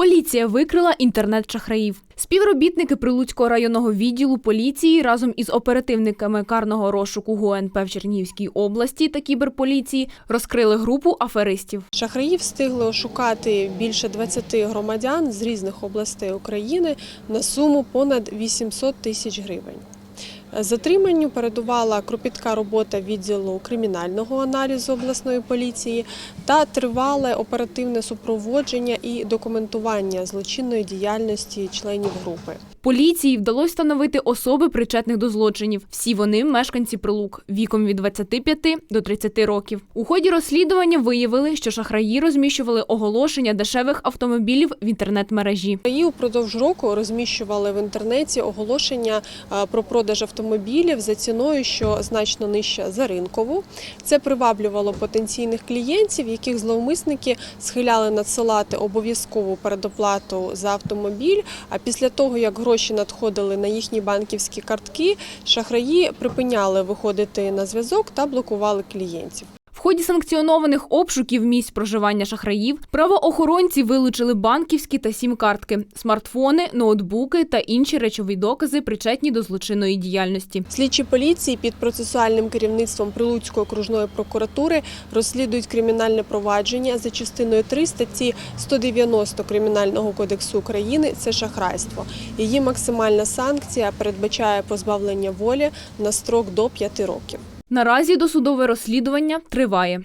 Поліція викрила інтернет-шахраїв. Співробітники Прилуцького районного відділу поліції разом із оперативниками карного розшуку ГУНП в Чернігівській області та кіберполіції розкрили групу аферистів. Шахраї встигли ошукати більше 20 громадян з різних областей України на суму понад 800 тисяч гривень. Затриманню передувала кропітка робота відділу кримінального аналізу обласної поліції та тривале оперативне супроводження і документування злочинної діяльності членів групи. Поліції вдалося встановити особи причетних до злочинів. Всі вони мешканці Прилук віком від 25 до 30 років. У ході розслідування виявили, що шахраї розміщували оголошення дешевих автомобілів в інтернет-мережі. І упродовж року розміщували в інтернеті оголошення е, про продаж автомобілів за ціною, що значно нижча за ринкову. Це приваблювало потенційних клієнтів, яких зловмисники схиляли надсилати обов'язкову передоплату за автомобіль. А після того, як гроші надходили на їхні банківські картки, шахраї припиняли виходити на зв'язок та блокували клієнтів. Ході санкціонованих обшуків місць проживання шахраїв правоохоронці вилучили банківські та сім-картки, смартфони, ноутбуки та інші речові докази, причетні до злочинної діяльності. Слідчі поліції під процесуальним керівництвом Прилуцької окружної прокуратури розслідують кримінальне провадження за частиною 3 статті 190 Кримінального кодексу України. Це шахрайство. Її максимальна санкція передбачає позбавлення волі на строк до 5 років. Наразі досудове розслідування триває.